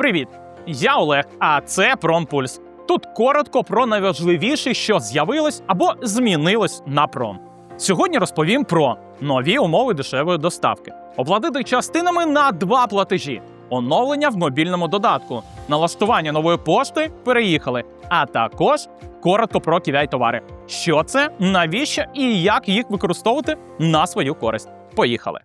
Привіт! Я Олег, а це Промпульс. Тут коротко про найважливіше, що з'явилось або змінилось на пром. Сьогодні розповім про нові умови дешевої доставки, оплатити частинами на два платежі, оновлення в мобільному додатку, налаштування нової пошти переїхали, а також коротко про KVI товари. Що це, навіщо і як їх використовувати на свою користь. Поїхали!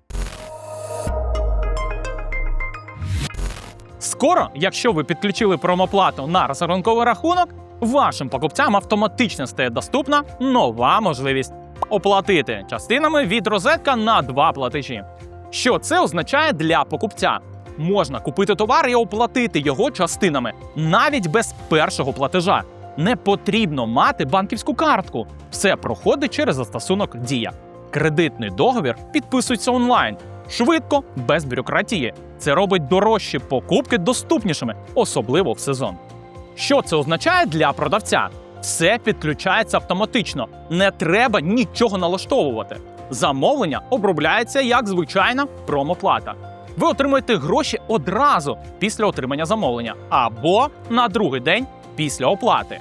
Скоро, якщо ви підключили промоплату на розрахунковий рахунок, вашим покупцям автоматично стає доступна нова можливість оплатити частинами від розетка на два платежі. Що це означає для покупця? Можна купити товар і оплатити його частинами навіть без першого платежа. Не потрібно мати банківську картку. Все проходить через застосунок Дія. Кредитний договір підписується онлайн, швидко, без бюрократії. Це робить дорожчі покупки доступнішими, особливо в сезон. Що це означає для продавця? Все підключається автоматично, не треба нічого налаштовувати. Замовлення обробляється як звичайна промоплата. Ви отримуєте гроші одразу після отримання замовлення або на другий день після оплати.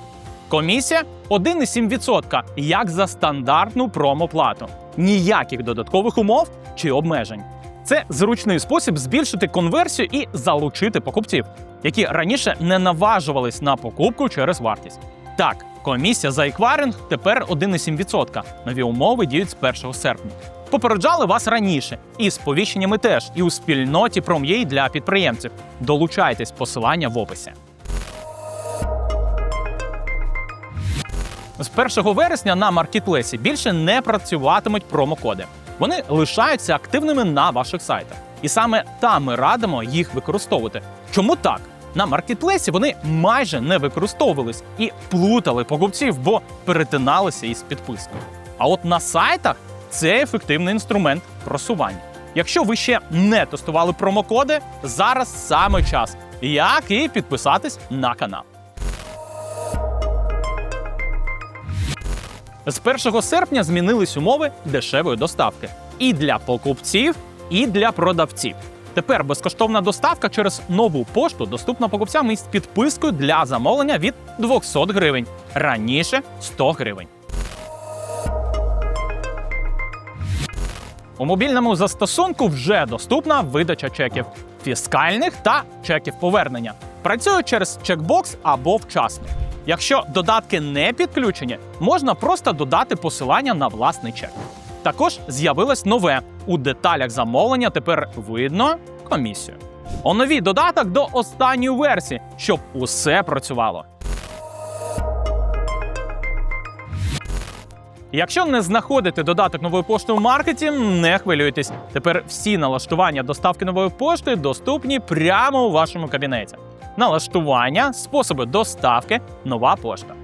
Комісія 1,7%, як за стандартну промоплату. Ніяких додаткових умов чи обмежень. Це зручний спосіб збільшити конверсію і залучити покупців, які раніше не наважувались на покупку через вартість. Так, комісія за еквайринг тепер 1,7%. Нові умови діють з 1 серпня. Попереджали вас раніше, і сповіщеннями теж, і у спільноті Prom.ua для підприємців. Долучайтесь посилання в описі. З 1 вересня на маркетплейсі більше не працюватимуть промокоди. Вони лишаються активними на ваших сайтах. І саме там ми радимо їх використовувати. Чому так? На маркетплейсі вони майже не використовувались і плутали покупців, бо перетиналися із підпискою. А от на сайтах це ефективний інструмент просування. Якщо ви ще не тестували промокоди, зараз саме час, як і підписатись на канал. З 1 серпня змінились умови дешевої доставки і для покупців, і для продавців. Тепер безкоштовна доставка через нову пошту доступна покупцям із підпискою для замовлення від 200 гривень. Раніше 100 гривень. У мобільному застосунку вже доступна видача чеків фіскальних та чеків повернення. Працює через чекбокс або вчасно. Якщо додатки не підключені, можна просто додати посилання на власний чек. Також з'явилось нове у деталях замовлення. Тепер видно комісію. Оновіть додаток до останньої версії, щоб усе працювало. Якщо не знаходите додаток нової пошти у маркеті, не хвилюйтесь. Тепер всі налаштування доставки нової пошти доступні прямо у вашому кабінеті. Налаштування, способи доставки, нова пошта.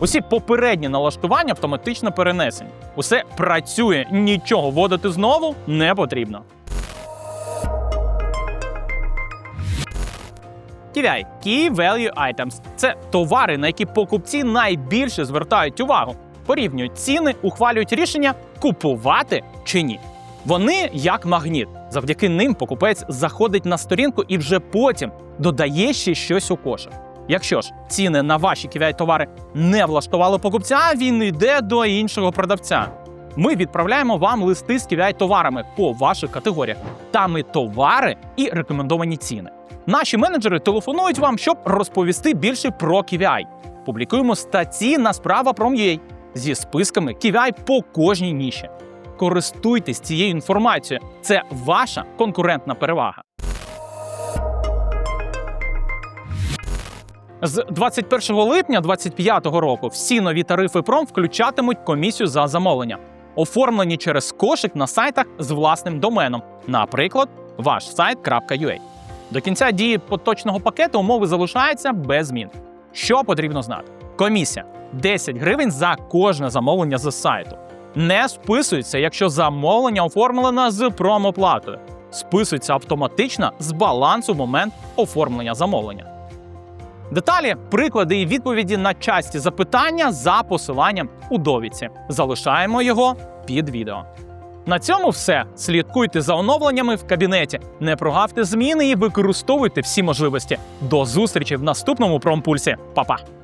Усі попередні налаштування автоматично перенесені. Усе працює, нічого вводити знову не потрібно. KVI – Key Value Items – це товари, на які покупці найбільше звертають увагу, порівнюють ціни, ухвалюють рішення купувати чи ні. Вони як магніт. Завдяки ним покупець заходить на сторінку і вже потім додає ще щось у кошик. Якщо ж ціни на ваші KVI товари не влаштували покупця, він йде до іншого продавця. Ми відправляємо вам листи з KVI товарами по ваших категоріях. Там і товари, і рекомендовані ціни. Наші менеджери телефонують вам, щоб розповісти більше про KVI. Публікуємо статті на справа Prom.ua зі списками KVI по кожній ніші. Користуйтесь цією інформацією. Це ваша конкурентна перевага. З 21 липня 2025 року всі нові тарифи Пром включатимуть комісію за замовлення, оформлені через кошик на сайтах з власним доменом, наприклад, ваш сайт.ua. До кінця дії поточного пакету умови залишаються без змін. Що потрібно знати? Комісія 10 гривень за кожне замовлення з сайту. Не списується, якщо замовлення оформлено з промоплатою. Списується автоматично з балансу в момент оформлення замовлення. Деталі, приклади і відповіді на часті запитання за посиланням у довідці. Залишаємо його під відео. На цьому все. Слідкуйте за оновленнями в кабінеті, не прогавте зміни і використовуйте всі можливості. До зустрічі в наступному промпульсі. Па-па!